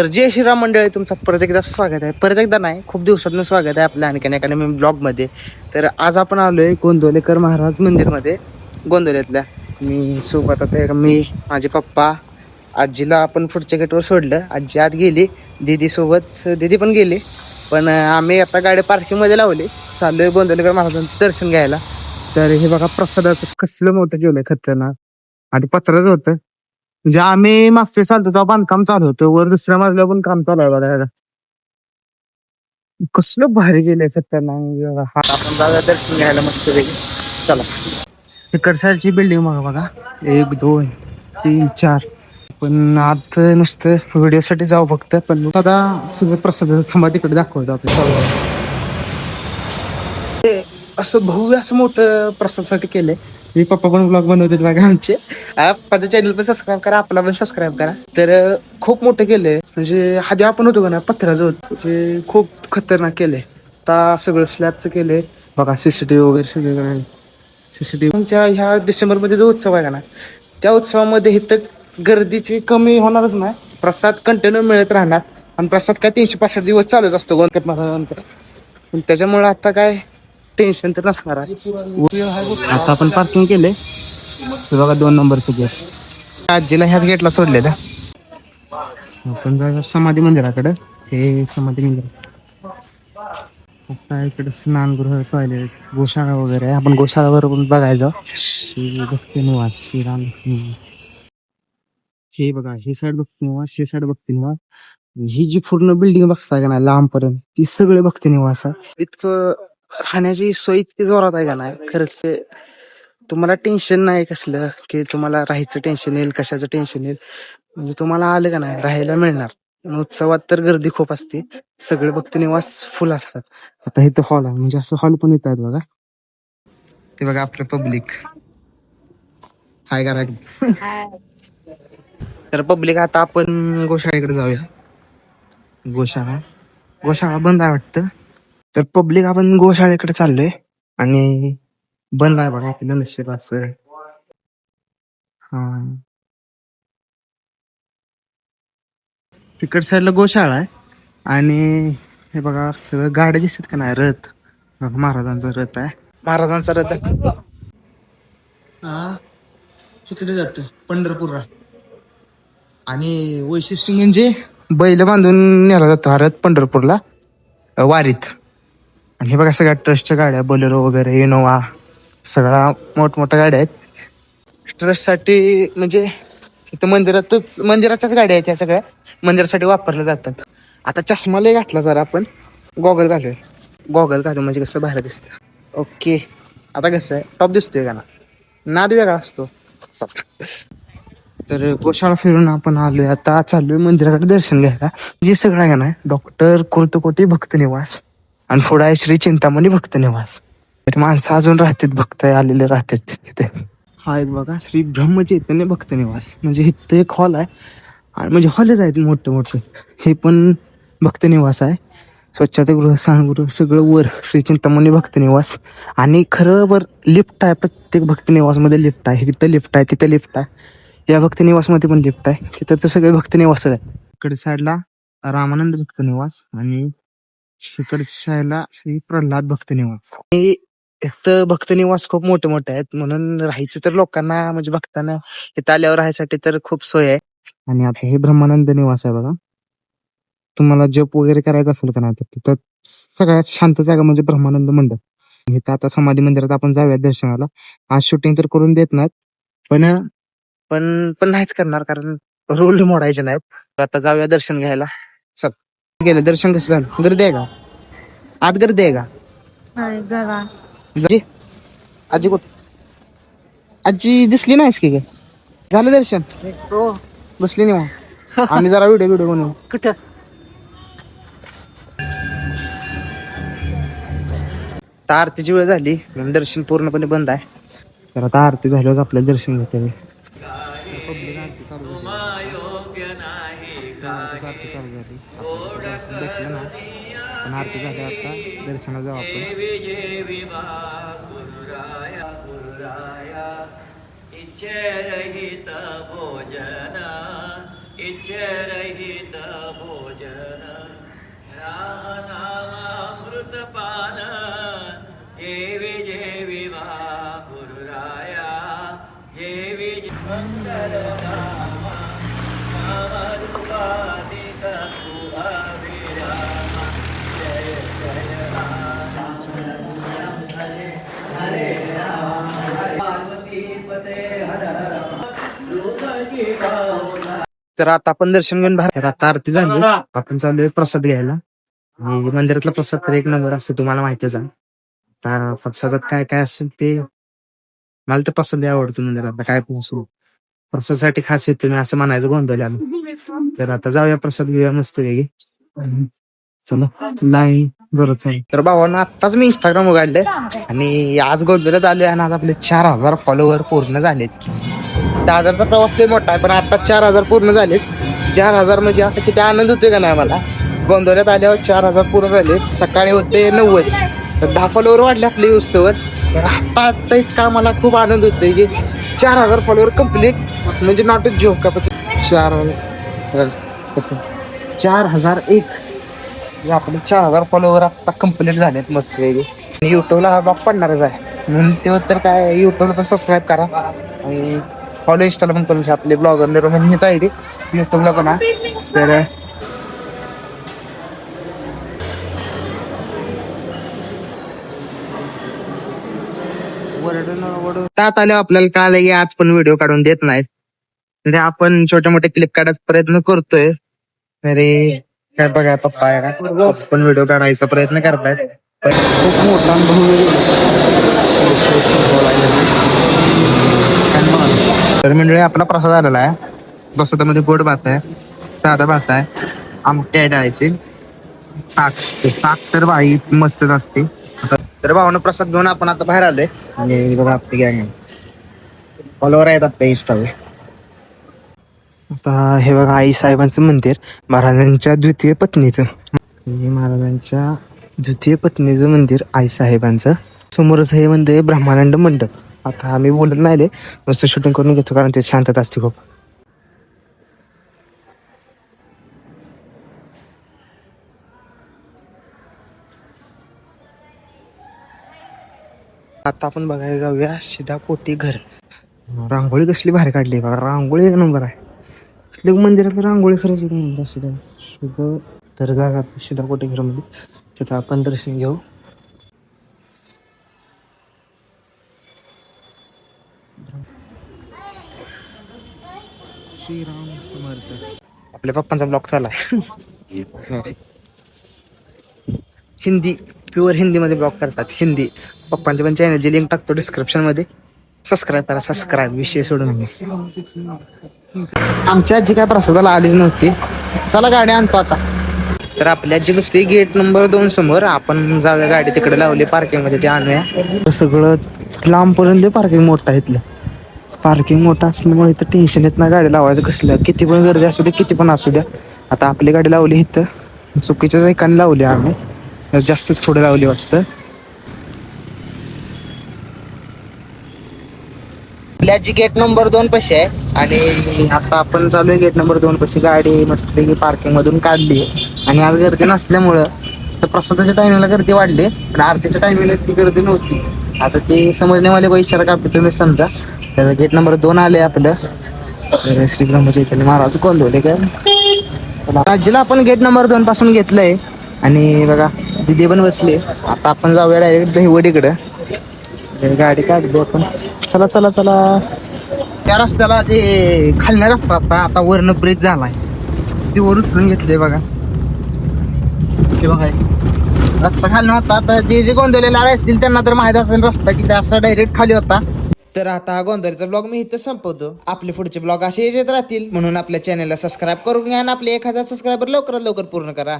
तर जय श्रीराम मंडळी तुमचं परत एकदा स्वागत आहे. परत एकदा नाही खूप दिवसातनं स्वागत आहे आपल्या आणखीन एका नवीन ब्लॉगमध्ये तर आज आपण आलो आहे गोंदवलेकर महाराज मंदिरमध्ये गोंदवल्यातल्या. मी सोबत आता मी माझे पप्पा आजीला आपण पुढच्या गेटवर सोडलं. आजी आत गेली दीदीसोबत दीदी पण गेली. पण आम्ही आता गाडी पार्किंगमध्ये लावली. चाललो आहे गोंदवलेकर महाराजांचं दर्शन घ्यायला. तर हे बघा प्रसादाचं कसलं मोठं जेवलं खतरनाक. आणि पत्राचं होतं. म्हणजे आम्ही मागच्या चालतो तेव्हा बांधकाम चालू होतं वर दुसऱ्या मजल्यावर पण काम चालू आहे बघायला कसलं भारी गेलंय खतरनाक हा आपण दर्शन घ्यायला मस्त चला. इकडसारची बिल्डिंग बघा बघा. एक दोन तीन चार. पण आत नुसतं व्हिडिओसाठी जाऊ फक्त पण दादा सगळं प्रसाद थांबा तिकडे दाखवतो आपल्याला. असं भाऊ असं मोठं प्रसादसाठी केलंय. मी पप्पा पण ब्लॉग बनवते बघा आमचे. पप्पाचं चॅनल पण सबस्क्राईब करा आपला पण सबस्क्राईब करा. तर खूप मोठं केलंय. म्हणजे आधी आपण होतो का ना पत्राचं होत म्हणजे खूप खतरनाक केलंय. आता सगळं स्लॅबचं केलंय. बघा सीसीटीव्ही वगैरे सगळं सीसीटीव्ही तुमच्या ह्या डिसेंबरमध्ये जो उत्सव आहे का ना त्या उत्सवामध्ये इथं गर्दीची कमी होणारच नाही. प्रसाद कंटिन्यू मिळत राहणार. आणि प्रसाद काय तीनशे पाचशे दिवस चालूच असतो गोंदकट महाराजांचा पण त्याच्यामुळे आता काय टेन्शन तर नसणार आहे. आता आपण पार्किंग केले बघा दोन नंबरचं गॅस आजीला ह्याच गेटला सोडलेलं. आपण जाऊया समाधी मंदिराकडे. हे समाधी मंदिर. आता इकडे स्नानगृह टॉयलेट गोशाळा वगैरे आहे. आपण गोशाळावर पण बघायचं. श्री भक्ती निवास श्रीराम. हे बघा ही साईड भक्ती निवास ही साईड भक्ती निवास. ही जी पूर्ण बिल्डिंग बघताय का ना लांबपर्यंत ती सगळे भक्ती निवास आहे. इतकं राहण्याची सोय इतकी जोरात आहे का नाही? खरंच ते तुम्हाला टेन्शन नाही कसलं की तुम्हाला राहायचं टेन्शन येईल कशाचं टेन्शन येईल? म्हणजे तुम्हाला आलं का नाही? राहायला मिळणार. उत्सवात तर गर्दी खूप असते. सगळे भक्त निवास फुल असतात. आता इथं हॉल आहे. म्हणजे असं हॉल पण येत आहेत बघा. ते बघा आपलं पब्लिक हाय करा तर पब्लिक आता आपण गोशाळेकडे जाऊया. गोशाळा. गोशाळा बंद आहे वाटतं. तर पब्लिक आपण गोशाळेकडे चाललोय. आणि बनलाय बघा आपलं नशीब असं. हा. तिकड साईडला गोशाळा आहे. आणि हे बघा सगळं गाड्या दिसत का नाही? रथ. बघा, महाराजांचा रथ आहे. महाराजांचा रथ आहे. हा? इकडे जातो पंढरपूरला आणि वैशिष्ट्य म्हणजे बैल बांधून नेला जातो हा रथ पंढरपूरला. अ, वारीत. आणि हे बघा सगळ्या ट्रस्टच्या गाड्या बोलेरो वगैरे इनोवा सगळ्या मोठमोठ्या गाड्या आहेत. ट्रस्टसाठी म्हणजे इथं मंदिरातच मंदिराच्याच गाड्या आहेत या सगळ्या. मंदिरासाठी वापरल्या जातात. आता चष्मा घातला जरा आपण. गॉगल घालूया. गॉगल घालू म्हणजे कसं बाहेर दिसतं. ओके आता कसं आहे? टॉप दिसतोय का ना? नाद वेगळा असतो. तर गोशाळा फिरून आपण आलोय. आता चाललोय मंदिराकडे दर्शन घ्यायला. जे सगळं आहे का ना डॉक्टर कुर्तकोटी भक्त निवास. आणि पुढे आहे श्री चिंतामणी भक्त निवास. तर माणसं अजून राहतात भक्त आलेले राहतात तिथे. हा एक बघा श्री ब्रह्मचैतन्य भक्त निवास. म्हणजे इथं एक हॉल आहे. आणि म्हणजे हॉलच आहेत मोठे मोठे. हे पण भक्त निवास आहे. स्वच्छतागृह स्नानगृह सगळं वर श्री चिंतामणी भक्त निवास. आणि खरं वर लिफ्ट आहे प्रत्येक भक्त निवासमध्ये लिफ्ट आहे. इथं लिफ्ट आहे तिथं लिफ्ट आहे. या भक्त निवासमध्ये पण लिफ्ट आहे. तिथं तर सगळे भक्त निवास आहेत. इकडे साईडला रामानंद भक्त निवास आणि इकडच्या साईडला श्री प्रल्हाद भक्त निवास हे तर भक्त निवास खूप मोठे मोठे आहेत. म्हणून राहायचं तर लोकांना म्हणजे भक्तांना इथं आल्यावर राहायसाठी तर खूप सोय आहे. आणि आता हे ब्रह्मानंद निवास आहे बघा. तुम्हाला जप वगैरे करायचं असेल का नाही तर तिथं सगळ्यात शांत जागा म्हणजे ब्रह्मानंद मंडप. इथं आता समाधी मंदिरात आपण जाऊया दर्शनाला. आज शूटिंग तर करून देत नाहीत पण पण पण नाहीच करणार कारण रोल मोडायचे नाहीत. आता जाऊया दर्शन घ्यायला. चल. गेलं दर्शन कसं झालं? गर्दी आहे का? आत गर्दी आहे का? आजी? आजी कुठ? आजी दिसली नाहीस की काय झालं दर्शन? हो. बसली नाही मग आम्ही जरा व्हिडिओ व्हिडिओ बनवू. कुठं? आता आरतीची वेळ झाली म्हणून दर्शन पूर्णपणे बंद आहे. तर आता आरती झाल्यावर आपल्याला दर्शन घेता येईल. पण आरती झाली आता दर्शनाला जाऊ आपण इच्छेरहित भोजन इच्छेरहित भोजन राम नामामृत पान तर आता आपण दर्शन घेऊन बाहेर तर आता आरती झाली. आपण चाललोय प्रसाद घ्यायला. आणि मंदिरातला प्रसाद तर एक नंबर असतो तुम्हाला माहितीच आहे. तर प्रसादात काय काय असेल ते मला तर प्रसाद आवडतो मंदिरातला काय पण असो प्रसादासाठी खास येतो मी असं म्हणायचं गोंधळ आलं तर आता जाऊया प्रसाद घेऊया मस्त वेगळी चला. नाही बरंच आहे. तर भावानं आत्ताच मी इंस्टाग्राम उघडले आणि आज गोंधळात आलोय आणि आज आपले चार हजार फॉलोवर पूर्ण झालेत. दहा हजारचा प्रवास लय मोठा आहे पण आता चार हजार पूर्ण झालेत. चार हजार म्हणजे आता किती आनंद होतोय का नाही मला गोंधळ्यात आल्यावर चार हजार पूर्ण झाले सकाळी होते नव्वद. तर दहा फॉलोवर वाढले आपले उस्तवर तर आता आता इतका मला खूप आनंद होतोय की चार हजार फॉलोवर कंप्लीट म्हणजे नॉट अ जोक का चार हजार कसं चार हजार एक. हे आपले चार हजार फॉलोवर आता कंप्लीट झालेत मस्त वेगळे युट्यूबला हा ब्लॉग पडणारच आहे. म्हणून ते तर काय युट्यूबला पण सबस्क्राईब करा. आणि फॉलो इंस्टाला पण करू शकता आपले ब्लॉगर निर्माण हीच आय डी युट्यूबला पण आहे तर तात आले आपल्याला कळालं की आज पण व्हिडिओ काढून देत नाहीत. आपण छोटे मोठे क्लिप काढायचा प्रयत्न करतोय. अरे काय बघा पप्पा आहे का पप्पा पण व्हिडिओ काढायचा प्रयत्न करतायत. पण खूप मोठा अनुभव तर मंडळी आपला प्रसाद आलेला आहे. प्रसादामध्ये गोड भात आहे साधा भात आहे आमटी आहे डाळीची. ताक ताक तर बाई मस्तच असते. तर भावानं प्रसाद घेऊन आपण आता बाहेर आलोय. आणि बघा आपली गॅंग फॉलोवर आहेत आपल्या इंस्टावर आता हे बघा आई साहेबांचं मंदिर महाराजांच्या द्वितीय पत्नीचं. हे महाराजांच्या द्वितीय पत्नीचं मंदिर आई साहेबांचं समोरच हे मंदिर ब्रह्मानंद मंडप. आता आम्ही बोलत नाही नुसतं शूटिंग करून घेतो कारण ते शांतता असते खूप. आता आपण बघायला जाऊया शिधापोटी घर. रांगोळी कसली भारी काढली बघा रांगोळी एक नंबर आहे. कसली मंदिरात रांगोळी खरंच एक नंबर असते त्या. शुभ. तर जागा शिधापोटी घरमध्ये तिथं आपण दर्शन घेऊ. श्रीराम समर्थ. आपल्या पप्पांचा ब्लॉग चालला हिंदी प्युअर हिंदीमध्ये ब्लॉग करतात. हिंदी. पप्पांच्या पण चॅनलची लिंक टाकतो डिस्क्रिप्शनमध्ये. सबस्क्राईब करा सबस्क्राईब विषय सोडून आमची आजी काय प्रसादाला आलीच नव्हती. चला गाडी आणतो आता. तर आपली आजी बसली गेट नंबर दोन समोर. आपण जाऊया गाडी तिकडे लावली पार्किंगमध्ये ते आणूया. सगळं लांबपर्यंत पार्किंग मोठं आहे इथलं. पार्किंग मोठं असल्यामुळे इथं टेन्शन येत नाही गाडी लावायचं कसलं. किती पण गर्दी असू दे किती पण असू द्या. आता आपली गाडी लावली इथं. चुकीच्याच ठिकाणी लावली आम्ही. जास्तच पुढे लावली वाटतं. आपल्याची गेट नंबर दोन पशी आहे. आणि आता आपण चालू आहे गेट नंबर दोन पशी गाडी मस्तपैकी पार्किंग मधून काढली आणि आज गर्दी नसल्यामुळं तर प्रसादाच्या टायमिंगला गर्दी वाढली. पण आरतीच्या टायमिंगला ती गर्दी नव्हती. आता ते समजण्यावाले व इशारा कापी तुम्ही समजा. तर गेट नंबर दोन आले आपलं. तर श्री ब्रह्मचैतन्य महाराज गोंदवले का चला आपण गेट नंबर दोन पासून घेतलंय. आणि बघा दिदी पण बसली. आता आपण जाऊया डायरेक्ट दहिवडीकडं. गाडी काढली आपण. चला चला चला. त्या रस्त्याला जे खालण्या रस्ता आता आता वरनं ब्रिज झालाय. ते वर उतरून घेतले बघा. ते बघा रस्ता खाली होता आता जे जे गोंधळलेले आले असतील त्यांना तर माहीत असेल रस्ता की ते असा डायरेक्ट खाली होता. तर आता हा गोंधळीचा ब्लॉग मी इथं संपवतो. आपले पुढचे ब्लॉग असे येत राहतील म्हणून आपल्या चॅनलला सबस्क्राईब करून घ्या आणि आपले एक हजार सबस्क्रायबर लवकरात लवकर पूर्ण करा.